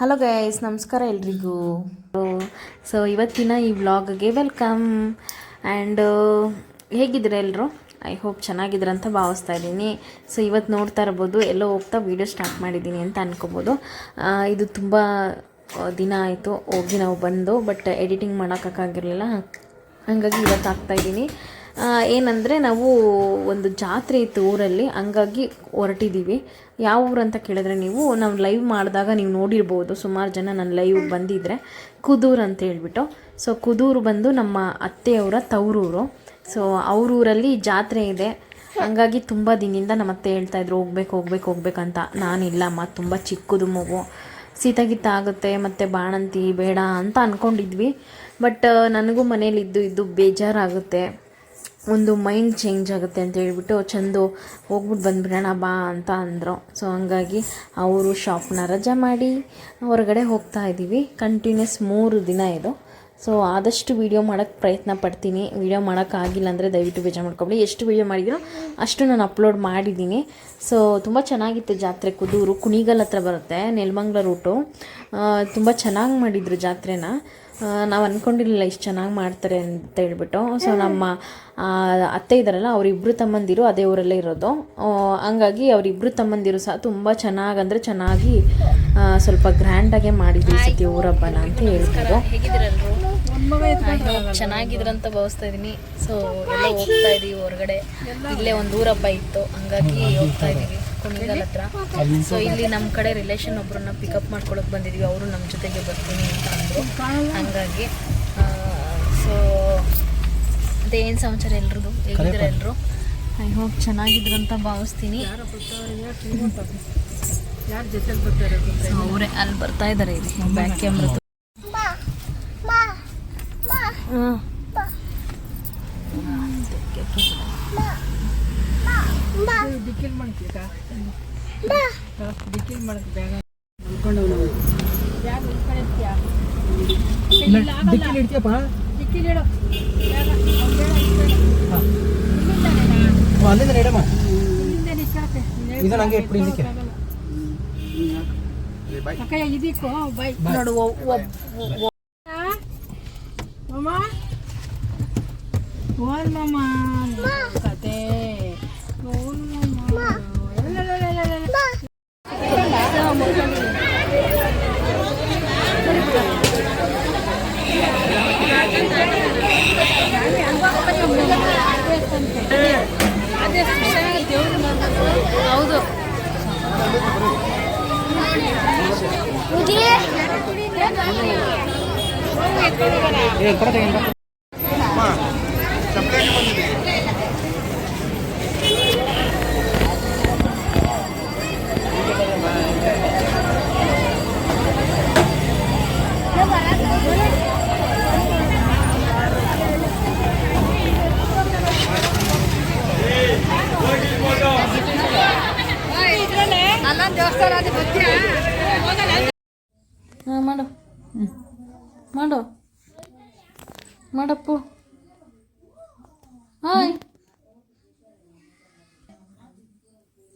Hello guys ನಮಸ್ಕಾರ ಎಲ್ರಿಗೂ. So ಇವತ್ತಿನ ಈ ವ್ಲಾಗ್ಗೆ ವೆಲ್ಕಮ್ ಆ್ಯಂಡ್ ಹೇಗಿದ್ದೀರಾ ಎಲ್ಲರೂ ಐ ಹೋಪ್ ಚೆನ್ನಾಗಿದ್ದೀರ ಅಂತ ಭಾವಿಸ್ತಾ ಇದ್ದೀನಿ. ಸೊ ಇವತ್ತು ನೋಡ್ತಾ ಇರ್ಬೋದು, ಎಲ್ಲೋ ಹೋಗ್ತಾ ವೀಡಿಯೋ ಸ್ಟಾರ್ಟ್ ಮಾಡಿದ್ದೀನಿ ಅಂತ ಅನ್ಕೋಬೋದು. ಇದು ತುಂಬ ದಿನ ಆಯಿತು. ಹೋಗಿ ನಾವು ಬಂದು ಬಟ್ ಎಡಿಟಿಂಗ್ ಮಾಡೋಕ್ಕಾಗಿರಲಿಲ್ಲ ಹಾಗಾಗಿ ಇವತ್ತು ಆಗ್ತಾಯಿದ್ದೀನಿ ಏನಂದರೆ ನಾವು ಒಂದು ಜಾತ್ರೆ ಇತ್ತು ಊರಲ್ಲಿ, ಹಂಗಾಗಿ ಹೊರಟಿದ್ದೀವಿ ಯಾವ ಊರು ಅಂತ ಕೇಳಿದ್ರೆ ನೀವು, ನಾವು ಲೈವ್ ಮಾಡಿದಾಗ ನೀವು ನೋಡಿರ್ಬೋದು, ಸುಮಾರು ಜನ ನನ್ನ ಲೈವ್ ಬಂದಿದ್ದರೆ ಕುದೂರು ಅಂತ ಹೇಳ್ಬಿಟ್ಟು. ಸೊ ಕುದೂರು ಬಂದು ನಮ್ಮ ಅತ್ತೆಯವರ ತವರೂರು. ಸೊ ಅವರೂರಲ್ಲಿ ಜಾತ್ರೆ ಇದೆ. ಹಂಗಾಗಿ ತುಂಬ ದಿನದಿಂದ ನಮ್ಮ ಅತ್ತೆ ಹೇಳ್ತಾ ಇದ್ರು, ಹೋಗ್ಬೇಕು ಹೋಗ್ಬೇಕು ಹೋಗ್ಬೇಕಂತ ನಾನಿಲ್ಲಮ್ಮ ತುಂಬ ಚಿಕ್ಕದು ಮಗು. ಸೀತಾಗಿತ್ತ ಆಗುತ್ತೆ, ಮತ್ತು ಬಾಣಂತಿ, ಬೇಡ ಅಂತ ಅಂದ್ಕೊಂಡಿದ್ವಿ ಬಟ್ ನನಗೂ ಮನೇಲಿ ಇದ್ದು ಇದ್ದು ಬೇಜಾರಾಗುತ್ತೆ. ಒಂದು ಮೈಂಡ್ ಚೇಂಜ್ ಆಗುತ್ತೆ ಅಂತ ಹೇಳ್ಬಿಟ್ಟು ಚಂದು ಹೋಗ್ಬಿಟ್ಟು ಬಂದ್ಬಿಡೋಣ ಬಾ ಅಂತ ಅಂದರು. ಸೊ ಹಂಗಾಗಿ ಅವರು ಶಾಪ್ನ ರಜೆ ಮಾಡಿ ಹೊರಗಡೆ ಹೋಗ್ತಾ ಇದ್ದೀವಿ ಕಂಟಿನ್ಯೂಸ್ ಮೂರು ದಿನ ಇದು. ಸೊ ಆದಷ್ಟು ವೀಡಿಯೋ ಮಾಡೋಕ್ಕೆ ಪ್ರಯತ್ನ ಪಡ್ತೀನಿ. ವೀಡಿಯೋ ಮಾಡೋಕ್ಕಾಗಿಲ್ಲ ಅಂದರೆ ದಯವಿಟ್ಟು ಬೇಜಾರು ಮಾಡ್ಕೊಬಿಡಿ. ಎಷ್ಟು ವೀಡಿಯೋ ಮಾಡಿದ್ರು ಅಷ್ಟು ನಾನು ಅಪ್ಲೋಡ್ ಮಾಡಿದ್ದೀನಿ. ಸೊ ತುಂಬ ಚೆನ್ನಾಗಿತ್ತು ಜಾತ್ರೆ. ಕುದೂರು, ಕುಣಿಗಲ್ ಹತ್ರ ಬರುತ್ತೆ. ನೆಲಮಂಗ್ಲ ರೂಟು ತುಂಬ ಚೆನ್ನಾಗಿ ಮಾಡಿದರು ಜಾತ್ರೆನ. ನಾವು ಅಂದ್ಕೊಂಡಿರಲಿಲ್ಲ ಇಷ್ಟು ಚೆನ್ನಾಗಿ ಮಾಡ್ತಾರೆ ಅಂತ ಹೇಳ್ಬಿಟ್ಟು. ಸೊ ನಮ್ಮ ಅತ್ತೆ ಇದ್ದಾರಲ್ಲ ಅವರಿಬ್ಬರು ತಮ್ಮಂದಿರು ಅದೇ ಊರಲ್ಲೇ ಇರೋದು. ಹಂಗಾಗಿ ಅವರಿಬ್ಬರು ತಮ್ಮಂದಿರು ಸಹ ತುಂಬ ಚೆನ್ನಾಗಿ ಅಂದರೆ ಚೆನ್ನಾಗಿ ಸ್ವಲ್ಪ ಗ್ರ್ಯಾಂಡಾಗೆ ಮಾಡಿದ್ವಿ ಸತಿ ಊರಬ್ಬನ ಅಂತ ಹೇಳ್ಬೋದು. ಚೆನ್ನಾಗಿದ್ರಂತ ಭಾವಿಸ್ತಾ ಇದ್ದೀನಿ ಸೊ ಎಲ್ಲ ಹೋಗ್ತಾ ಇದೀವಿ ಹೊರಗಡೆ. ಇಲ್ಲೇ ಒಂದು ಊರಬ್ಬ ಇತ್ತು. ಹಂಗಾಗಿ ಹೋಗ್ತಾ ಇದೀವಿ. ಕುಣಿಗಲ್ ಹತ್ರ. ಸೊ ಇಲ್ಲಿ ನಮ್ಮ ಕಡೆ ರಿಲೇಷನ್ ಒಬ್ಬರನ್ನ ಪಿಕಪ್ ಮಾಡ್ಕೊಳಕ್ ಬಂದಿದ್ವಿ. ಅವರು ನಮ್ಮ ಜೊತೆಗೆ ಬರ್ತೀನಿ ಅಂತ ಅಂದರು. ಹಂಗಾಗಿ ಸೊ ಅದೇ ಏನು ಸಮಾಚಾರ ಎಲ್ರದ್ದು ಹೇಗಿದ್ದೀರಾ ಎಲ್ಲರೂ ಐ ಹೋಪ್ ಚೆನ್ನಾಗಿದ್ರು ಅಂತ ಭಾವಿಸ್ತೀನಿ. ಅವರೇ ಅಲ್ಲಿ ಬರ್ತಾ ಇದ್ದಾರೆ ಇಲ್ಲಿ. ಬ್ಯಾಕ್ ಕ್ಯಾಮ್ರಾ ಹಾಂ. ಡಿಕ್ಕಿಲಿ ಇಡ್ತೀಯಪ್ಪ ಅಲ್ಲಿಂದ ನೆಡಮ್ಮ ಇದು ನಂಗೆ ಇಟ್ಬಿಡಿ ಇದಕ್ಕೆ ಇದಕ್ಕೂ ಬೈ ನೋಡು ಒ- ಒಬ್- ಮಾಮ ಓನ್ ಮಾಮ ಹೌದು ಏ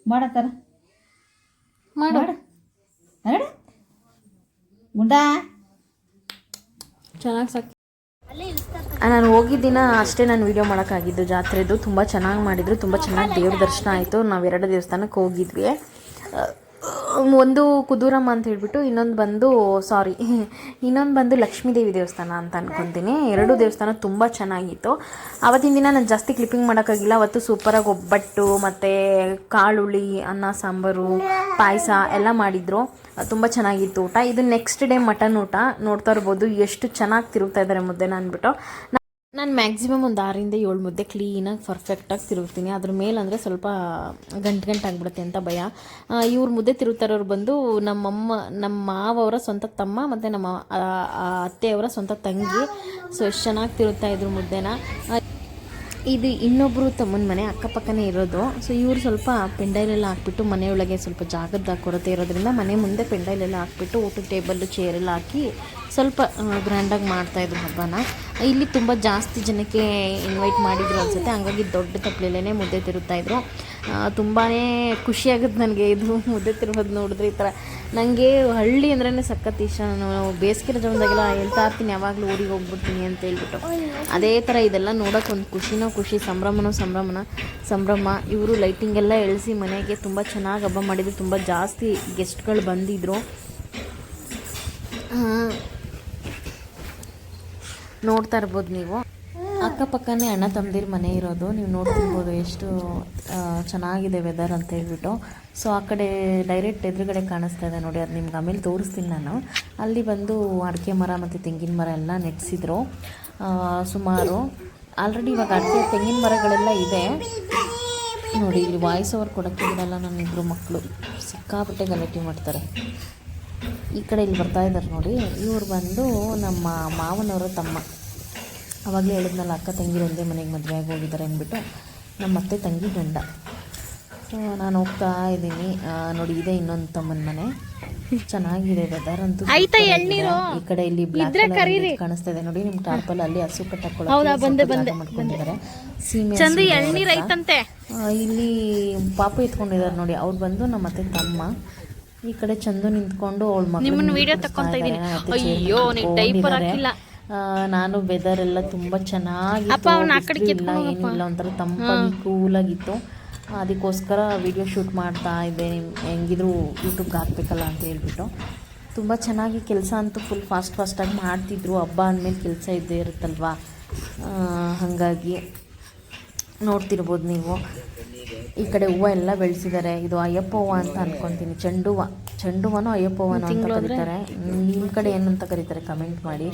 ಮಾಡತ್ತಾರ ಮಾಡು. ಗುಂಡಾ. ಚೆನ್ನಾಗಿ ಸಾಕು. ನಾನು ಹೋಗಿದ್ದಿನ ಅಷ್ಟೇ ನಾನು ವೀಡಿಯೋ ಮಾಡೋಕ್ಕಾಗಿದ್ದು. ಜಾತ್ರೆದು ತುಂಬ ಚೆನ್ನಾಗಿ ಮಾಡಿದರು. ತುಂಬ ಚೆನ್ನಾಗಿ ದೇವ್ರ ದರ್ಶನ ಆಯಿತು. ನಾವು ಎರಡು ದೇವಸ್ಥಾನಕ್ಕೆ ಹೋಗಿದ್ವಿ. ಒಂದು ಕುದೂರಮ್ಮ ಅಂತ ಹೇಳಿಬಿಟ್ಟು ಇನ್ನೊಂದು ಬಂದು ಸಾರಿ ಇನ್ನೊಂದು ಬಂದು ಲಕ್ಷ್ಮೀದೇವಿ ದೇವಸ್ಥಾನ ಅಂತ ಅನ್ಕೊತೀನಿ. ಎರಡು ದೇವಸ್ಥಾನ ತುಂಬ ಚೆನ್ನಾಗಿತ್ತು. ಆವತ್ತಿನ ದಿನ ನಾನು ಜಾಸ್ತಿ ಕ್ಲಿಪ್ಪಿಂಗ್ ಮಾಡೋಕ್ಕಾಗಿಲ್ಲ ಅವತ್ತು ಸೂಪರಾಗಿ ಒಬ್ಬಟ್ಟು, ಮತ್ತು ಕಾಳುಳಿ ಅನ್ನ, ಸಾಂಬಾರು, ಪಾಯಸ ಎಲ್ಲ ಮಾಡಿದರು. ತುಂಬ ಚೆನ್ನಾಗಿತ್ತು ಊಟ. ಇದು ನೆಕ್ಸ್ಟ್ ಡೇ ಮಟನ್ ಊಟ. ನೋಡ್ತಾ ಇರ್ಬೋದು ಎಷ್ಟು ಚೆನ್ನಾಗಿ ತಿರುಗ್ತಾ ಇದ್ದಾರೆ ಮುದ್ದೆನ ಅಂದ್ಬಿಟ್ಟು. ನಾನು ಮ್ಯಾಕ್ಸಿಮಮ್ ಒಂದು ಆರಿಂದ ಏಳು ಮುದ್ದೆ ಕ್ಲೀನಾಗಿ ಪರ್ಫೆಕ್ಟಾಗಿ ತಿರುಗ್ತೀನಿ. ಅದ್ರ ಮೇಲೆ ಅಂದರೆ ಸ್ವಲ್ಪ ಗಂಟು ಗಂಟು ಆಗಿಬಿಡುತ್ತೆ ಅಂತ ಭಯ. ಇವ್ರ ಮುದ್ದೆ ತಿರುಗ್ತಾರೋರು ಬಂದು ನಮ್ಮಮ್ಮ ನಮ್ಮ ಮಾವವರ ಸ್ವಂತ ತಮ್ಮ ಮತ್ತು ನಮ್ಮ ಅತ್ತೆಯವರ ಸ್ವಂತ ತಂಗಿ. ಸೊ ಎಷ್ಟು ಚೆನ್ನಾಗಿ ತಿರುಗ್ತಾ ಇದ್ರು ಮುದ್ದೆನ. ಇದು ಇನ್ನೊಬ್ಬರು ತಮ್ಮನ ಮನೆ ಅಕ್ಕಪಕ್ಕನೇ ಇರೋದು. ಸೊ ಇವರು ಸ್ವಲ್ಪ ಪೆಂಡೈಲೆಲ್ಲ ಹಾಕ್ಬಿಟ್ಟು ಮನೆಯೊಳಗೆ ಸ್ವಲ್ಪ ಜಾಗದ ಕೊರತೆ ಇರೋದ್ರಿಂದ ಮನೆ ಮುಂದೆ ಪೆಂಡೈಲೆಲ್ಲ ಹಾಕ್ಬಿಟ್ಟು ಊಟದ ಚೇರ್ ಚೇರೆಲ್ಲ ಹಾಕಿ ಸ್ವಲ್ಪ ಗ್ರ್ಯಾಂಡಾಗಿ ಮಾಡ್ತಾಯಿದ್ರು ಹಬ್ಬನ. ಇಲ್ಲಿ ತುಂಬ ಜಾಸ್ತಿ ಜನಕ್ಕೆ ಇನ್ವೈಟ್ ಮಾಡಿದ್ರು ಅನ್ಸುತ್ತೆ. ಹಂಗಾಗಿ ದೊಡ್ಡ ತಪ್ಪಲೆಲ್ಲೇ ಮುದ್ದೆ ತಿರುಗ್ತಾಯಿದ್ರು ತುಂಬಾ ಖುಷಿಯಾಗುತ್ತೆ ನನಗೆ ಇದು ಮುದ್ದೆ ತಿರುಗೋದು ನೋಡಿದ್ರೆ ಈ ಥರ. ನನಗೆ ಹಳ್ಳಿ ಅಂದ್ರೇ ಸಖತ್ ಇಷ್ಟ. ನಾನು ಬೇಸಿಗೆ ರಜೆ ಬಂದಾಗೆಲ್ಲ ಹೇಳ್ತಾ ಇರ್ತೀನಿ, ಯಾವಾಗಲೂ ಊರಿಗೆ ಹೋಗ್ಬಿಡ್ತೀನಿ ಅಂತ ಹೇಳ್ಬಿಟ್ಟು. ಅದೇ ಥರ ಇದೆಲ್ಲ ನೋಡೋಕೆ ಒಂದು ಖುಷಿನೋ ಖುಷಿ, ಸಂಭ್ರಮನೋ ಸಂಭ್ರಮನ, ಸಂಭ್ರಮ. ಇವರು ಲೈಟಿಂಗ್ ಎಲ್ಲ ಎಳಿಸಿ ಮನೆಗೆ ತುಂಬ ಚೆನ್ನಾಗಿ ಹಬ್ಬ ಮಾಡಿದ್ರು ತುಂಬ ಜಾಸ್ತಿ ಗೆಸ್ಟ್ಗಳು ಬಂದಿದ್ದರು ನೋಡ್ತಾ ಇರ್ಬೋದು ನೀವು. ಅಕ್ಕಪಕ್ಕನೇ ಅಣ್ಣ ತಮ್ಮದಿರ ಮನೆ ಇರೋದು. ನೀವು ನೋಡ್ತಿರ್ಬೋದು ಎಷ್ಟು ಚೆನ್ನಾಗಿದೆ ವೆದರ್ ಅಂತ ಹೇಳ್ಬಿಟ್ಟು. ಸೊ ಆ ಕಡೆ ಡೈರೆಕ್ಟ್ ಎದುರುಗಡೆ ಕಾಣಿಸ್ತಾ ಇದೆ ನೋಡಿ, ಅದು ನಿಮ್ಗೆ ಆಮೇಲೆ ತೋರಿಸ್ತೀನಿ ನಾನು. ಅಲ್ಲಿ ಬಂದು ಅಡಿಕೆ ಮರ ಮತ್ತು ತೆಂಗಿನ ಮರ ಎಲ್ಲ ನೆಟ್ಸಿದ್ರು. ಸುಮಾರು. ಆಲ್ರೆಡಿ ಇವಾಗ ಅಡಿಕೆ, ತೆಂಗಿನ ಮರಗಳೆಲ್ಲ ಇದೆ. ನೋಡಿ, ಇಲ್ಲಿ ವಾಯ್ಸ್ ಓವರ್ ಕೊಡೋಕ್ಕೆ ನನ್ನ ಇಬ್ಬರು ಮಕ್ಕಳು ಸಿಕ್ಕಾಪಟ್ಟೆ ಗಲಾಟೆ ಮಾಡ್ತಾರೆ. ಈ ಕಡೆ ಇಲ್ಲಿ ಬರ್ತಾ ಇದ್ದಾರೆ ನೋಡಿ. ಇವ್ರು ಬಂದು ನಮ್ಮ ಮಾವನವರ ತಮ್ಮ. ಅವಾಗಲೇ ಹೇಳಿದ್ನಲ್ಲ ಅಕ್ಕ ತಂಗಿರು ಒಂದೇ ಮನೆಗೆ ಮದುವೆ ಆಗಿ ಹೋಗಿದ್ದಾರೆ ಅಂದ್ಬಿಟ್ಟು ನಮ್ಮ ಅತ್ತೆ ತಂಗಿ ಗಂಡ. ಸೊ ನಾನು ಹೋಗ್ತಾ ಇದ್ದೀನಿ. ನೋಡಿ ಇದೆ ಇನ್ನೊಂದು ತಮ್ಮನ ಮನೆ. ಚೆನ್ನಾಗಿದೆ ವೆದರ್ ಅಂತೂ. ಈ ಕಡೆ ಇಲ್ಲಿ ಬ್ಲಾಕ್ ಕಾಣಿಸ್ತಾ ಇದೆ ನೋಡಿ ನಿಮ್ ಟಾರ್ಪಲ್ ಅಲ್ಲಿ ಹಸು ಕಟ್ಟಕೊಳ್ಳೋಕೆ ಮಾಡ್ಕೊಂಡಿದ್ದಾರೆ. ಸೀಮೆ ಇಲ್ಲಿ ಪಾಪ ಎತ್ಕೊಂಡಿದ್ದಾರೆ ನೋಡಿ. ಅವ್ರು ಬಂದು ನಮ್ಮ ಅತ್ತೆ ತಮ್ಮ. ಈ ಕಡೆ ಚಂದು ನಿಂತ್ಕೊಂಡು ಅವಳ ಮಗಳು ವಿಡಿಯೋ ತಕೊಂತ ಅಯ್ಯೋ ಡೈಪರ್ ಹಾಕಿಲ್ಲ. ನಾನು ವೆದರ್ ಎಲ್ಲ ತುಂಬಾ ಚೆನ್ನಾಗಿ ಇಲ್ಲ ಏನಿಲ್ಲ ಒಂಥರ ತಂಪಾಗಿ ಕೂಲಾಗಿತ್ತು. ಅದಕ್ಕೋಸ್ಕರ ವಿಡಿಯೋ ಶೂಟ್ ಮಾಡ್ತಾ ಇದ್ದೆ ಹೆಂಗಿದ್ರು ಯೂಟ್ಯೂಬ್ಗೆ ಹಾಕ್ಬೇಕಲ್ಲ ಅಂತ ಹೇಳ್ಬಿಟ್ಟು. ತುಂಬ ಚೆನ್ನಾಗಿ ಕೆಲಸ ಅಂತೂ ಫುಲ್ ಫಾಸ್ಟ್ ಫಾಸ್ಟಾಗಿ ಮಾಡ್ತಿದ್ರು. ಹಬ್ಬ ಅಂದಮೇಲೆ ಕೆಲಸ ಇದ್ದೇ ಇರುತ್ತಲ್ವಾ? ಹಾಗಾಗಿ ನೋಡ್ತಿರ್ಬೋದು ನೀವು. ಈ ಕಡೆ ಹೂವು ಎಲ್ಲ ಬೆಳೆಸಿದ್ದಾರೆ. ಇದು ಅಯ್ಯಪ್ಪ ಹೂವು ಅಂತ ಅನ್ಕೊಂತೀನಿ. ಚೆಂಡು ಹೂವ ಚೆಂಡು ಹೂವನೋ ಅಯ್ಯಪ್ಪ ಹೂವನೋ ಅಂತ ಕರೀತಾರೆ. ನಿಮ್ಮ ಕಡೆ ಏನಂತ ಕರೀತಾರೆ ಕಮೆಂಟ್ ಮಾಡಿ.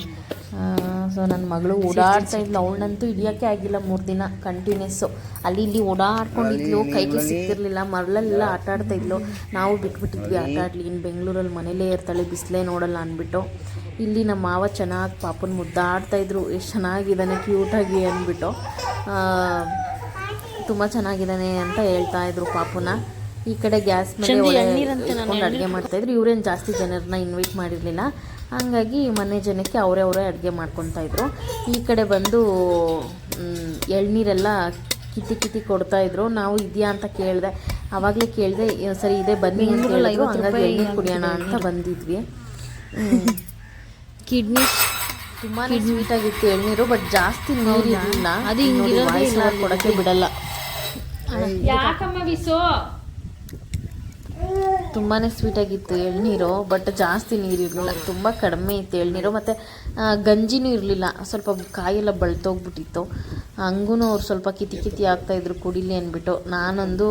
ಸೊ ನನ್ನ ಮಗಳು ಓಡಾಡ್ತಾ ಇದ್ಲು. ಅವಳನ್ನಂತೂ ಹಿಡಿಯೋಕ್ಕೆ ಆಗಿಲ್ಲ ಮೂರು ದಿನ ಕಂಟಿನ್ಯೂಸ್ಸು ಅಲ್ಲಿ ಇಲ್ಲಿ ಓಡಾಡ್ಕೊಂಡಿದ್ಲು. ಕೈಗೆ ಸಿಕ್ತಿರ್ಲಿಲ್ಲ. ಮರಳಲ್ಲೆಲ್ಲ ಆಟ ಆಡ್ತಾ ಇದ್ಲು. ನಾವು ಬಿಟ್ಬಿಟ್ಟಿದ್ವಿ ಆಟ ಆಡ್ಲಿ ಇನ್ನು ಬೆಂಗಳೂರಲ್ಲಿ ಮನೇಲೇ ಇರ್ತಾಳೆ. ಬಿಸಿಲೇ ನೋಡಲ್ಲ ಅಂದ್ಬಿಟ್ಟು. ಇಲ್ಲಿ ನಮ್ಮ ಮಾವ ಚೆನ್ನಾಗಿ ಪಾಪನ ಮುದ್ದಾಡ್ತಾ ಇದ್ರು. ಎಷ್ಟು ಚೆನ್ನಾಗಿದ್ದಾನೆ ಕ್ಯೂಟಾಗಿ ಅಂದ್ಬಿಟ್ಟು. ತುಂಬ ಚೆನ್ನಾಗಿದ್ದಾನೆ ಅಂತ ಹೇಳ್ತಾ ಇದ್ರು ಪಾಪುನ. ಈ ಕಡೆ ಗ್ಯಾಸ್ ಮೇಲೆ ಇಟ್ಕೊಂಡು ಅಡುಗೆ ಮಾಡ್ತಾ ಇದ್ರು. ಇವ್ರೇನು ಜಾಸ್ತಿ ಜನರನ್ನ ಇನ್ವೈಟ್ ಮಾಡಿರಲಿಲ್ಲ. ಹಾಗಾಗಿ ಮನೆ ಜನಕ್ಕೆ ಅವರೇ ಅವರೇ ಅಡುಗೆ ಮಾಡ್ಕೊತಾ ಇದ್ರು. ಈ ಕಡೆ ಬಂದು ಎಳ್ನೀರೆಲ್ಲ ಕಿತ್ತಿ ಕಿತ್ತಿ ಕೊಡ್ತಾ ಇದ್ರು. ನಾವು ಇದೆಯಾ ಅಂತ ಕೇಳಿದೆ. ಅವಾಗಲೇ ಕೇಳಿದೆ ಸರಿ ಇದೆ ಬನ್ನಿ ಅಂತ ಹೇಳಿದ್ರು. ಹಂಗಾಗಿ ಎಳ್ನೀರು ಕುಡಿಯೋಣ ಅಂತ ಬಂದಿದ್ವಿ. ಕಿಡ್ನಿ. ತುಂಬಾ ಸ್ವೀಟ್ ಆಗಿತ್ತು ಎಳ್ನೀರು ಬಟ್ ಜಾಸ್ತಿ ನೀರು ಇರಲಿಲ್ಲ ಅದು ಕೊಡೋಕ್ಕೆ ಬಿಡಲ್ಲ. ಯಾಕಮ್ಮ ಬಿಸು ತುಂಬಾ ಸ್ವೀಟ್ ಆಗಿತ್ತು ಎಳ್ನೀರು ಬಟ್ ಜಾಸ್ತಿ ನೀರು ಇರಲಿಲ್ಲ ತುಂಬ ಕಡಿಮೆ ಇತ್ತು ಎಳ್ನೀರು ಮತ್ತು ಗಂಜಿನೂ ಇರಲಿಲ್ಲ ಸ್ವಲ್ಪ ಕಾಯೆಲ್ಲ ಬಳ್ತೋಗ್ಬಿಟ್ಟಿತ್ತು. ಹಂಗೂ ಅವ್ರು ಸ್ವಲ್ಪ ಕಿತಿ ಕಿತಿ ಆಗ್ತಾಯಿದ್ರು ಕುಡಿಲಿ ಅಂದ್ಬಿಟ್ಟು. ನಾನೊಂದು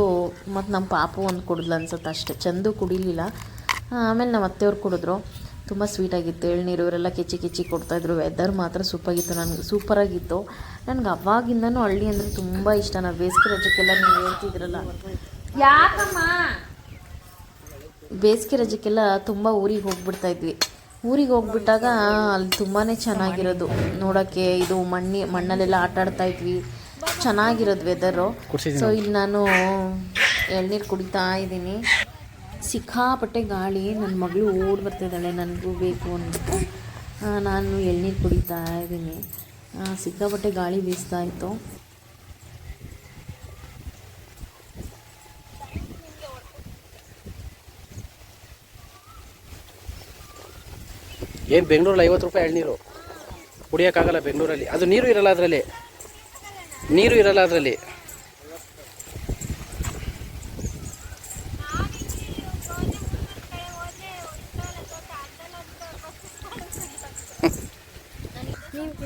ಮತ್ತು ನಮ್ಮ ಪಾಪು ಒಂದು ಕುಡಿದ್ಲು ಅನ್ಸುತ್ತೆ ಅಷ್ಟೇ ಚಂದು ಕುಡಿಲಿಲ್ಲ. ಆಮೇಲೆ ನಮ್ಮ ಅತ್ತೆಯವ್ರು ಕುಡಿದ್ರು. ತುಂಬ ಸ್ವೀಟಾಗಿತ್ತು ಎಳ್ನೀರು ಇವರೆಲ್ಲ ಕೆಚ್ಚಿ ಕೆಚ್ಚಿ ಕೊಡ್ತಾಯಿದ್ರು ವೆದರ್ ಮಾತ್ರ ಸೂಪಾಗಿತ್ತು ನನಗೆ. ಸೂಪರಾಗಿತ್ತು. ನನಗೆ ಅವಾಗಿಂದನೂ ಹಳ್ಳಿ ಅಂದರೆ ತುಂಬ ಇಷ್ಟ. ನಾವು ಬೇಸಿಗೆ ರಜಕ್ಕೆಲ್ಲ ನೀವು ಹೇಳ್ತಿದ್ರಲ್ಲ. ಯಾಕಮ್ಮ? ಬೇಸಿಗೆ ರಜಕ್ಕೆಲ್ಲ ತುಂಬ ಊರಿಗೆ ಹೋಗ್ಬಿಡ್ತಾ ಇದ್ವಿ. ಊರಿಗೆ ಹೋಗ್ಬಿಟ್ಟಾಗ ಅಲ್ಲಿ ತುಂಬಾ ಚೆನ್ನಾಗಿರೋದು. ನೋಡೋಕ್ಕೆ ಇದು ಮಣ್ಣಿ ಮಣ್ಣಲ್ಲೆಲ್ಲ ಆಟ ಆಡ್ತಾ ಇದ್ವಿ. ಚೆನ್ನಾಗಿರೋದು ವೆದರು ಸೊ ಇಲ್ಲಿ ನಾನು ಎಳ್ನೀರು ಕುಡಿತಾ ಇದ್ದೀನಿ. ಸಿಕ್ಕಾಪಟ್ಟೆ ಗಾಳಿ ನನ್ನ ಮಗಳು ಓಡಿ ಬರ್ತಿದ್ದಾಳೆ, ನನಗೂ ಬೇಕು ಅಂದ್ಬಿಟ್ಟು ನಾನು ಎಳ್ನೀರು ಕುಡಿತಾ ಇದ್ದೀನಿ. ಸಿಕ್ಕಾಪಟ್ಟೆ ಗಾಳಿ ಬೀಸ್ತಾ ಇತ್ತು. ಏನು ಬೆಂಗಳೂರಲ್ಲಿ, ಐವತ್ತು ರೂಪಾಯಿ ಎಳ್ನೀರು? ಕುಡಿಯೋಕ್ಕಾಗಲ್ಲ ಬೆಂಗಳೂರಲ್ಲಿ. ಅದು ನೀರು ಇರಲ್ಲ ಅದರಲ್ಲಿ. ನೀರು ಇರಲ್ಲ ಅದರಲ್ಲಿ.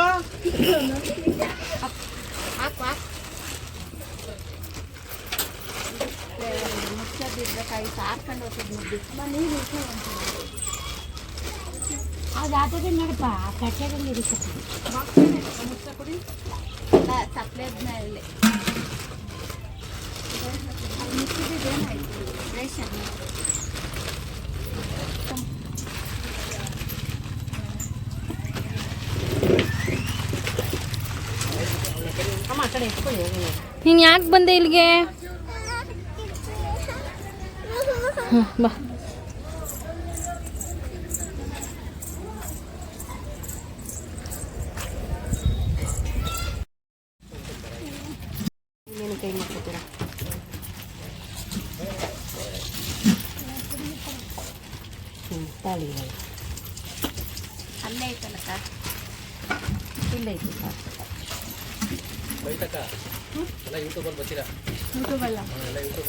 ವಿಶೋ ಅದು ಆಟದ ನಡಪ ಕಟ್ಟೆದಲ್ಲಿ ಇರುತ್ತೆ ತಪ್ಪಲೆದ್ಮೇಲೆ ನೀನು ಯಾಕೆ ಬಂದೆ ಇಲ್ಲಿಗೆ? ಹ್ಮ್, ಬಾ. ಎಲ್ಲ ಯೂಟ್ಯೂಬಲ್ಲಿ ಬರ್ತೀರಾ? ಯೂಟ್ಯೂಬಲ್ಲ ಎಲ್ಲ ಯೂಟ್ಯೂಬ್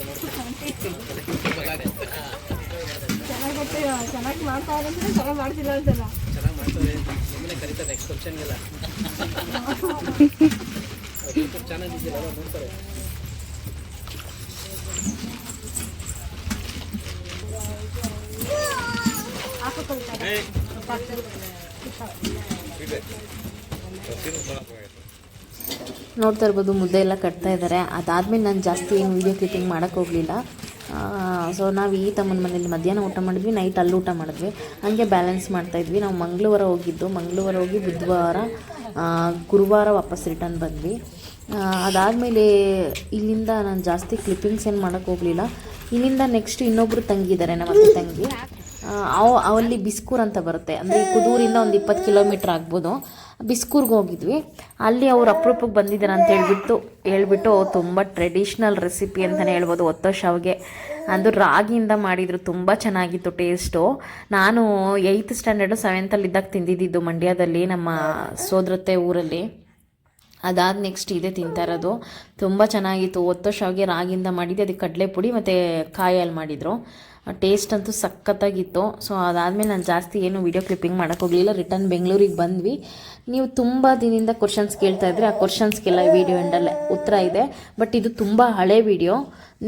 ಚೆನ್ನಾಗಿ ಮಾಡ್ತಾ ಇದ್ರೆ ಚೆನ್ನಾಗಿ ಮಾಡ್ತಿಲ್ಲ ಅಂತಲ್ಲ ಚೆನ್ನಾಗಿ ಮಾಡ್ತಾರೆ. ನಿಮ್ಮನ್ನೇ ಕರೀತಾರೆ ನೆಕ್ಸ್ಟ್ ಫಂಕ್ಷನ್ಗೆಲ್ಲ ಯೂಟ್ಯೂಬ್ ಚಾನಲ್ ಇದೆಯಲ್ಲ ಅಲ್ಲ ನೋಡ್ತಾರೆ. ನೋಡ್ತಾ ಇರ್ಬೋದು, ಮುದ್ದೆ ಎಲ್ಲ ಕಟ್ತಾ ಇದ್ದಾರೆ ಅದಾದಮೇಲೆ ನಾನು ಜಾಸ್ತಿ ಏನು ವೀಡಿಯೋ ಕ್ಲಿಪ್ಪಿಂಗ್ ಮಾಡೋಕ್ಕೆ ಹೋಗಲಿಲ್ಲ. ಸೊ ನಾವು ಈ ತಮ್ಮನ ಮನೇಲಿ ಮಧ್ಯಾಹ್ನ ಊಟ ಮಾಡಿದ್ವಿ ನೈಟ್ ಅಲ್ಲಿ ಊಟ ಮಾಡಿದ್ವಿ. ಹಾಗೆ ಬ್ಯಾಲೆನ್ಸ್ ಮಾಡ್ತಾಯಿದ್ವಿ ನಾವು ಮಂಗಳವಾರ ಹೋಗಿದ್ದು. ಮಂಗಳವಾರ ಹೋಗಿ ಬುಧವಾರ ಗುರುವಾರ ವಾಪಸ್ ರಿಟರ್ನ್ ಬಂದ್ವಿ. ಅದಾದಮೇಲೆ ಇಲ್ಲಿಂದ ನಾನು ಜಾಸ್ತಿ ಕ್ಲಿಪ್ಪಿಂಗ್ಸ್ ಏನು ಮಾಡೋಕ್ಕೆ ಹೋಗಲಿಲ್ಲ. ಇಲ್ಲಿಂದ ನೆಕ್ಸ್ಟ್ ಇನ್ನೊಬ್ಬರು ತಂಗಿದ್ದಾರೆ ನಮ್ಮ ತಂಗಿ. ಅವು ಅವಲ್ಲಿ ಬಿಸ್ಕೂರ್ ಅಂತ ಬರುತ್ತೆ. ಅಂದರೆ ಕುದೂರಿಂದ ಒಂದು ಇಪ್ಪತ್ತು ಕಿಲೋಮೀಟ್ರ್ ಆಗ್ಬೋದು. ಬಿಸ್ಕೂರ್ಗೆ ಹೋಗಿದ್ವಿ. ಅಲ್ಲಿ ಅವ್ರು ಅಪರೂಪಕ್ಕೆ ಬಂದಿದ್ದಾರೆ ಅಂತ ಹೇಳ್ಬಿಟ್ಟು ಹೇಳ್ಬಿಟ್ಟು ತುಂಬ ಟ್ರೆಡಿಷ್ನಲ್ ರೆಸಿಪಿ ಅಂತಲೇ ಹೇಳ್ಬೋದು. ಒತ್ತೋ ಶಾವಿಗೆ. ಅದು ರಾಗಿಯಿಂದ ಮಾಡಿದರು. ತುಂಬ ಚೆನ್ನಾಗಿತ್ತು ಟೇಸ್ಟು ನಾನು ಏಯ್ತ್ ಸ್ಟ್ಯಾಂಡರ್ಡು ಸೆವೆಂತಲ್ಲಿ ಇದ್ದಾಗ ತಿಂದಿದ್ದು ಮಂಡ್ಯದಲ್ಲಿ, ನಮ್ಮ ಸೋದರತ್ತೆ ಊರಲ್ಲಿ. ಅದಾದ ನೆಕ್ಸ್ಟ್ ಇದೇ ತಿಂತಾ ಇರೋದು. ತುಂಬ ಚೆನ್ನಾಗಿತ್ತು. ಒತ್ತೋ ಶಾವಿಗೆ ರಾಗಿಯಿಂದ ಮಾಡಿದ್ದೆ. ಅದಕ್ಕೆ ಕಡಲೆ ಪುಡಿ ಮತ್ತು ಕಾಯಲ್ಲಿ ಮಾಡಿದರು. ಟೇಸ್ಟ್ ಅಂತೂ ಸಖತ್ತಾಗಿತ್ತು. ಸೊ ಅದಾದಮೇಲೆ ನಾನು ಜಾಸ್ತಿ ಏನು ವೀಡಿಯೋ ಕ್ಲಿಪ್ಪಿಂಗ್ ಮಾಡೋಕ್ಕೆ ಹೋಗಲಿಲ್ಲ. ರಿಟರ್ನ್ ಬೆಂಗಳೂರಿಗೆ ಬಂದ್ವಿ. ನೀವು ತುಂಬ ದಿನದಿಂದ ಕ್ವಶನ್ಸ್ ಕೇಳ್ತಾ ಇದ್ರೆ, ಆ ಕ್ವಶನ್ಸ್ಗೆಲ್ಲ ವಿಡಿಯೋ ಎಂಡಲ್ಲೇ ಉತ್ತರ ಇದೆ. ಬಟ್ ಇದು ತುಂಬ ಹಳೆ ವಿಡಿಯೋ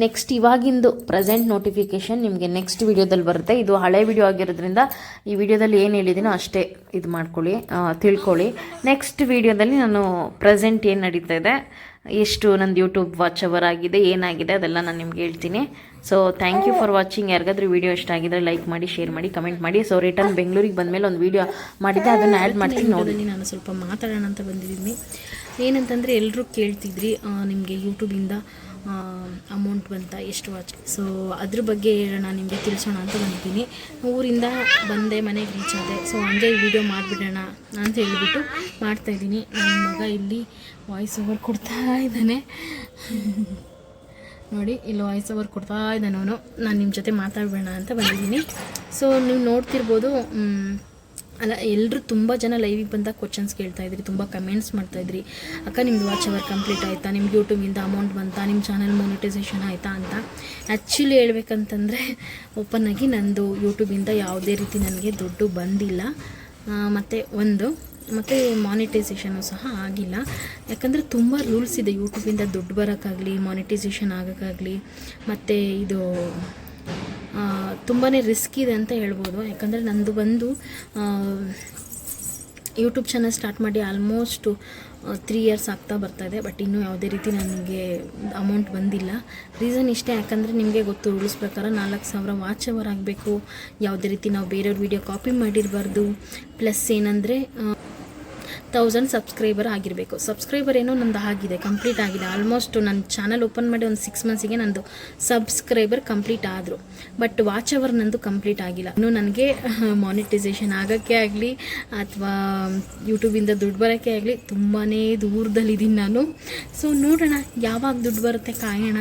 ನೆಕ್ಸ್ಟ್ ಇವಾಗಿಂದು ಪ್ರೆಸೆಂಟ್ ನೋಟಿಫಿಕೇಷನ್ ನಿಮಗೆ ನೆಕ್ಸ್ಟ್ ವಿಡಿಯೋದಲ್ಲಿ ಬರುತ್ತೆ. ಇದು ಹಳೆ ವಿಡಿಯೋ ಆಗಿರೋದ್ರಿಂದ ಈ ವಿಡಿಯೋದಲ್ಲಿ ಏನು ಹೇಳಿದ್ದೀನೋ ಅಷ್ಟೇ ಇದು ಮಾಡ್ಕೊಳ್ಳಿ ತಿಳ್ಕೊಳ್ಳಿ. ನೆಕ್ಸ್ಟ್ ವಿಡಿಯೋದಲ್ಲಿ ನಾನು ಪ್ರೆಸೆಂಟ್ ಏನು ನಡೀತಾ ಇದೆ, ಎಷ್ಟು ನಂದು ಯೂಟ್ಯೂಬ್ ವಾಚ್ ಅವರ್ ಆಗಿದೆ, ಏನಾಗಿದೆ ಅದೆಲ್ಲ ನಾನು ನಿಮ್ಗೆ ಹೇಳ್ತೀನಿ. So thank you for watching ಯಾರಿಗಾದ್ರೂ ವೀಡಿಯೋ ಇಷ್ಟ ಆಗಿದ್ರೆ ಲೈಕ್ ಮಾಡಿ ಶೇರ್ ಮಾಡಿ ಕಮೆಂಟ್ ಮಾಡಿ. ಸೊ ರಿಟರ್ನ್ ಬೆಂಗಳೂರಿಗೆ ಬಂದಮೇಲೆ ಒಂದು ವೀಡಿಯೋ ಮಾಡಿದ್ದೆ ಅದನ್ನು ಆ್ಯಡ್ ಮಾಡ್ತೀನಿ ನೋಡಿ. ನಾನು ಸ್ವಲ್ಪ ಮಾತಾಡೋಣ ಅಂತ ಬಂದಿದ್ದೀನಿ. ಏನಂತಂದರೆ ಎಲ್ಲರೂ ಕೇಳ್ತಿದ್ರಿ ನಿಮಗೆ ಯೂಟ್ಯೂಬಿಂದ ಅಮೌಂಟ್ ಬಂತ, ಎಷ್ಟು ವಾಚ್ ಸೊ ಅದ್ರ ಬಗ್ಗೆ ಹೇಳೋಣ, ನಿಮಗೆ ತಿಳಿಸೋಣ ಅಂತ ಬಂದಿದ್ದೀನಿ. ಊರಿಂದ ಬಂದೆ, ಮನೆಗೆ ರೀಚ್ ಆದೆ. ಸೊ ಹಂಗೆ ವಿಡಿಯೋ ಮಾಡಿಬಿಡೋಣ ಅಂತ ಹೇಳಿಬಿಟ್ಟು ಮಾಡ್ತಾಯಿದ್ದೀನಿ ನನ್ನ ಮಗ ಇಲ್ಲಿ ವಾಯ್ಸ್ ಓವರ್ ಕೊಡ್ತಾ ಇದ್ದಾನೆ. ನೋಡಿ, ಇಲ್ಲಿ ವಾಯ್ಸ್ ಓವರ್ ಕೊಡ್ತಾ ಇದ್ದಾನೆ ಅವನು. ನಾನು ನಿಮ್ಮ ಜೊತೆ ಮಾತಾಡಬೇಡ ಅಂತ ಬಂದಿದ್ದೀನಿ. ಸೊ ನೀವು ನೋಡ್ತಿರ್ಬೋದು ಅಲ್ಲ ಎಲ್ಲರೂ ತುಂಬ ಜನ ಲೈವಿಗೆ ಬಂದಾಗ ಕ್ವಶನ್ಸ್ ಕೇಳ್ತಾ ಇದ್ರಿ, ತುಂಬ ಕಮೆಂಟ್ಸ್ ಮಾಡ್ತಾ ಇದ್ರಿ. ಅಕ್ಕ, ನಿಮ್ದು ವಾಚ್ ಅವರ್ ಕಂಪ್ಲೀಟ್ ಆಯಿತಾ? ನಿಮ್ಮ ಯೂಟ್ಯೂಬಿಂದ ಅಮೌಂಟ್ ಬಂತಾ? ನಿಮ್ಮ ಚಾನಲ್ ಮೋನಿಟೈಸೇಷನ್ ಆಯಿತಾ ಅಂತ. ಆ್ಯಕ್ಚುಲಿ ಹೇಳ್ಬೇಕಂತಂದರೆ ಓಪನ್ ಆಗಿ ನಂದು ಯೂಟ್ಯೂಬಿಂದ ಯಾವುದೇ ರೀತಿ ನನಗೆ ದುಡ್ಡು ಬಂದಿಲ್ಲ. ಮತ್ತು ಒಂದು ಮತ್ತು ಮಾನಿಟೈಸೇಷನು ಸಹ ಆಗಿಲ್ಲ. ಯಾಕಂದರೆ ತುಂಬ ರೂಲ್ಸ್ ಇದೆ ಯೂಟ್ಯೂಬಿಂದ ದುಡ್ಡು ಬರೋಕ್ಕಾಗಲಿ ಮಾನಿಟೈಸೇಷನ್ ಆಗೋಕ್ಕಾಗಲಿ, ಮತ್ತು ಇದು ತುಂಬಾ ರಿಸ್ಕ್ ಇದೆ ಅಂತ ಹೇಳ್ಬೋದು. ಯಾಕಂದರೆ ನಂದು ಬಂದು ಯೂಟ್ಯೂಬ್ ಚಾನಲ್ ಸ್ಟಾರ್ಟ್ ಮಾಡಿ ಆಲ್ಮೋಸ್ಟು ತ್ರೀ ಇಯರ್ಸ್ ಆಗ್ತಾ ಬರ್ತಾ ಇದೆ ಬಟ್ ಇನ್ನೂ ಯಾವುದೇ ರೀತಿ ನನಗೆ ಅಮೌಂಟ್ ಬಂದಿಲ್ಲ. ರೀಸನ್ ಇಷ್ಟೇ, ಯಾಕಂದರೆ ನಿಮಗೆ ಗೊತ್ತು ರೂಲ್ಸ್ ಪ್ರಕಾರ ನಾಲ್ಕು ಸಾವಿರ ವಾಚ್ ಅವರ್ ಆಗಬೇಕು. ಯಾವುದೇ ರೀತಿ ನಾವು ಬೇರೆಯವ್ರ ವೀಡಿಯೋ ಕಾಪಿ ಮಾಡಿರಬಾರ್ದು. ಪ್ಲಸ್ ಏನಂದರೆ ತೌಸಂಡ್ ಸಬ್ಸ್ಕ್ರೈಬರ್ ಆಗಿರಬೇಕು. ಸಬ್ಸ್ಕ್ರೈಬರ್ ಏನೋ ನಂದು ಆಗಿದೆ ಕಂಪ್ಲೀಟ್ ಆಗಿದೆ ಆಲ್ಮೋಸ್ಟ್ ನನ್ನ ಚಾನಲ್ ಓಪನ್ ಮಾಡಿ ಒಂದು ಸಿಕ್ಸ್ ಮಂತ್ಸಿಗೆ ನಂದು ಸಬ್ಸ್ಕ್ರೈಬರ್ ಕಂಪ್ಲೀಟ್ ಆದರು. ಬಟ್ ವಾಚ್ ಅವರ್ ನಂದು ಕಂಪ್ಲೀಟ್ ಆಗಿಲ್ಲ. ಇನ್ನು ನನಗೆ ಮಾನಿಟೈಸೇಷನ್ ಆಗೋಕ್ಕೆ ಆಗಲಿ, ಅಥವಾ ಯೂಟ್ಯೂಬಿಂದ ದುಡ್ಡು ಬರೋಕ್ಕೆ ಆಗಲಿ ತುಂಬಾ ದೂರದಲ್ಲಿದ್ದೀನಿ ನಾನು. ಸೊ ನೋಡೋಣ ಯಾವಾಗ ದುಡ್ಡು ಬರುತ್ತೆ ಕಾಯೋಣ.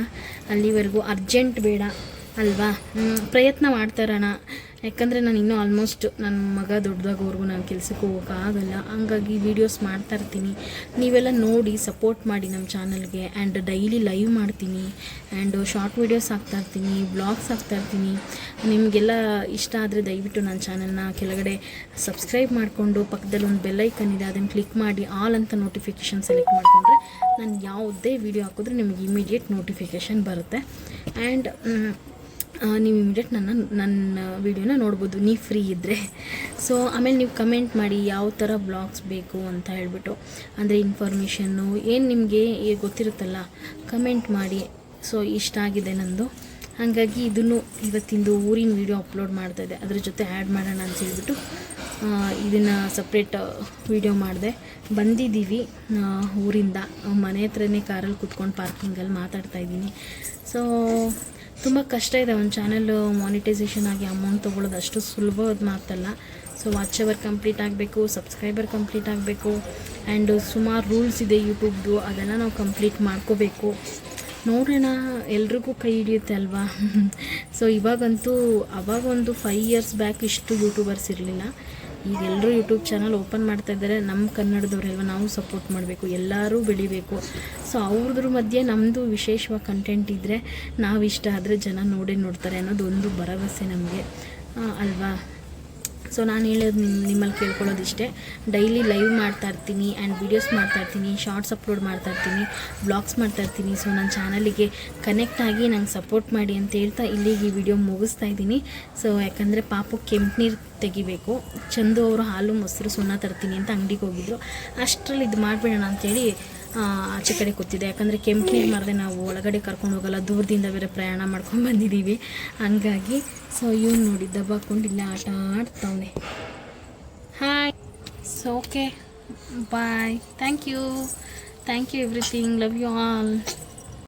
ಅಲ್ಲಿವರೆಗೂ ಅರ್ಜೆಂಟ್ ಬೇಡ, ಅಲ್ವಾ? ಪ್ರಯತ್ನ ಮಾಡ್ತಾ ಯಾಕಂದರೆ ನಾನು ಇನ್ನೂ ಆಲ್ಮೋಸ್ಟ್ ನನ್ನ ಮಗ ದೊಡ್ಡದಾಗೋವರೆಗೂ ನಾನು ಕೆಲ್ಸಕ್ಕೆ ಹೋಗೋಕ್ಕಾಗಲ್ಲ ಹಂಗಾಗಿ ವೀಡಿಯೋಸ್ ಮಾಡ್ತಾ ಇರ್ತೀನಿ. ನೀವೆಲ್ಲ ನೋಡಿ ಸಪೋರ್ಟ್ ಮಾಡಿ ನಮ್ಮ ಚಾನಲ್ಗೆ ಆ್ಯಂಡ್ ಡೈಲಿ ಲೈವ್ ಮಾಡ್ತೀನಿ. ಆ್ಯಂಡ್ ಶಾರ್ಟ್ ವೀಡಿಯೋಸ್ ಹಾಕ್ತಾ ಇರ್ತೀನಿ ಬ್ಲಾಗ್ಸ್ ಹಾಕ್ತಾ ಇರ್ತೀನಿ. ನಿಮಗೆಲ್ಲ ಇಷ್ಟ ಆದರೆ ದಯವಿಟ್ಟು ನನ್ನ ಚಾನಲ್ನ ಕೆಳಗಡೆ ಸಬ್ಸ್ಕ್ರೈಬ್ ಮಾಡಿಕೊಂಡು ಪಕ್ಕದಲ್ಲಿ ಒಂದು ಬೆಲ್ಲೈಕನ್ ಇದೆ ಅದನ್ನು ಕ್ಲಿಕ್ ಮಾಡಿ ಆಲ್ ಅಂತ ನೋಟಿಫಿಕೇಷನ್ ಸೆಲೆಕ್ಟ್ ಮಾಡಿಕೊಂಡ್ರೆ ನಾನು ಯಾವುದೇ ವೀಡಿಯೋ ಹಾಕಿದ್ರೆ ನಿಮಗೆ ಇಮಿಡಿಯೇಟ್ ನೋಟಿಫಿಕೇಷನ್ ಬರುತ್ತೆ. ಆ್ಯಂಡ್ ನೀವು ಇಮಿಡಿಯೇಟ್ ನನ್ನ ನನ್ನ ವೀಡಿಯೋನ ನೋಡ್ಬೋದು. ನೀವು ಫ್ರೀ ಇದ್ದರೆ ಸೊ ಆಮೇಲೆ ನೀವು ಕಮೆಂಟ್ ಮಾಡಿ ಯಾವ ಥರ ಬ್ಲಾಗ್ಸ್ ಬೇಕು ಅಂತ ಹೇಳ್ಬಿಟ್ಟು. ಅಂದರೆ ಇನ್ಫಾರ್ಮೇಷನ್ನು ಏನು ನಿಮಗೆ ಗೊತ್ತಿರುತ್ತಲ್ಲ ಕಮೆಂಟ್ ಮಾಡಿ. ಸೊ ಇಷ್ಟ ಆಗಿದೆ ನಂದು. ಹಾಗಾಗಿ ಇದನ್ನು ಇವತ್ತಿಂದು ಊರಿನ ವೀಡಿಯೋ ಅಪ್ಲೋಡ್ ಮಾಡ್ತಾ ಇದೆ ಅದ್ರ ಜೊತೆ ಆ್ಯಡ್ ಮಾಡೋಣ ಅಂತ ಹೇಳ್ಬಿಟ್ಟು ಇದನ್ನು ಸಪ್ರೇಟ್ ವೀಡಿಯೋ ಮಾಡಿದೆ. ಬಂದಿದ್ದೀವಿ ಊರಿಂದ. ಮನೆ ಹತ್ರನೇ ಕಾರಲ್ಲಿ ಕುತ್ಕೊಂಡು ಪಾರ್ಕಿಂಗಲ್ಲಿ ಮಾತಾಡ್ತಾ ಇದ್ದೀನಿ. ಸೊ ತುಂಬ ಕಷ್ಟ ಇದೆ. ಒಂದು ಚಾನಲ್ಲು ಮಾನಿಟೈಸೇಷನ್ ಆಗಿ ಅಮೌಂಟ್ ತೊಗೊಳ್ಳೋದು ಅಷ್ಟು ಸುಲಭವಾದ ಮಾತಲ್ಲ. ಸೊ ವಾಚ್ ಅವರ್ ಕಂಪ್ಲೀಟ್ ಆಗಬೇಕು ಸಬ್ಸ್ಕ್ರೈಬರ್ ಕಂಪ್ಲೀಟ್ ಆಗಬೇಕು ಆ್ಯಂಡ್ ಸುಮಾರು ರೂಲ್ಸ್ ಇದೆ ಯೂಟ್ಯೂಬ್ದು ಅದೆಲ್ಲ ನಾವು ಕಂಪ್ಲೀಟ್ ಮಾಡ್ಕೋಬೇಕು. ನೋಡೋಣ ಎಲ್ರಿಗೂ ಕೈ ಹಿಡಿಯುತ್ತೆ ಅಲ್ವಾ? ಸೊ ಇವಾಗಂತೂ ಅವಾಗ ಒಂದು ಫೈವ್ ಇಯರ್ಸ್ ಬ್ಯಾಕ್ ಇಷ್ಟು ಯೂಟ್ಯೂಬರ್ಸ್ ಇರಲಿಲ್ಲ. ಈಗ ಎಲ್ಲರೂ ಯೂಟ್ಯೂಬ್ ಚಾನಲ್ ಓಪನ್ ಮಾಡ್ತಾ ಇದ್ದಾರೆ. ನಮ್ಮ ಕನ್ನಡದವ್ರಲ್ವ ನಾವು ಸಪೋರ್ಟ್ ಮಾಡಬೇಕು, ಎಲ್ಲರೂ ಬೆಳಿಬೇಕು. ಸೊ ಅವ್ರದ್ರ ಮಧ್ಯೆ ನಮ್ಮದು ವಿಶೇಷವಾಗಿ ಕಂಟೆಂಟ್ ಇದ್ದರೆ ನಾವು ಇಷ್ಟ ಆದರೆ ಜನ ನೋಡೇ ನೋಡ್ತಾರೆ ಅನ್ನೋದು ಒಂದು ಭರವಸೆ ನಮಗೆ. ಅಲ್ವಾ? ಸೊ ನಾನು ಹೇಳೋದು ನಿಮ್ಮ ನಿಮ್ಮಲ್ಲಿ ಕೇಳ್ಕೊಳ್ಳೋದಿಷ್ಟೇ. ಡೈಲಿ ಲೈವ್ ಮಾಡ್ತಾ ಇರ್ತೀನಿ ಆ್ಯಂಡ್ ವೀಡಿಯೋಸ್ ಮಾಡ್ತಾ ಇರ್ತೀನಿ ಶಾರ್ಟ್ಸ್ ಅಪ್ಲೋಡ್ ಮಾಡ್ತಾ ಇರ್ತೀನಿ ಬ್ಲಾಗ್ಸ್ ಮಾಡ್ತಾ ಇರ್ತೀನಿ. ಸೊ ನನ್ನ ಚಾನಲಿಗೆ ಕನೆಕ್ಟ್ ಆಗಿ ನಂಗೆ ಸಪೋರ್ಟ್ ಮಾಡಿ ಅಂತ ಹೇಳ್ತಾ ಇಲ್ಲಿಗೆ ಈ ವಿಡಿಯೋ ಮುಗಿಸ್ತಾ ಇದ್ದೀನಿ. ಸೊ ಯಾಕಂದರೆ ಪಾಪ ಕೆಂಪು ನೀರು ತೆಗಿಬೇಕು. ಚಂದು ಅವರು ಹಾಲು ಮೊಸರು ಸುಣ್ಣ ತರ್ತೀನಿ ಅಂತ ಅಂಗಡಿಗೆ ಹೋಗಿದ್ರು. ಅಷ್ಟರಲ್ಲಿ ಇದು ಮಾಡಿಬಿಡೋಣ ಅಂತೇಳಿ ಆ, ಆಚೆ ಕಡೆ ಕೂತಿದ್ದೆ ಯಾಕಂದರೆ ಕೆಂಪು ನೀರು ಮಾರದೆ ನಾವು ಒಳಗಡೆ ಕರ್ಕೊಂಡು ಹೋಗಲ್ಲ, ದೂರದಿಂದ ಬೇರೆ ಪ್ರಯಾಣ ಮಾಡ್ಕೊಂಡು ಬಂದಿದ್ದೀವಿ ಹಂಗಾಗಿ ಸೊ ಇವನು ನೋಡಿ ದಬ್ಬಾಕೊಂಡು ಇಲ್ಲೇ ಆಟ ಆಡ್ತಾವನೆ. Hi so okay bye thank you thank you everything love you all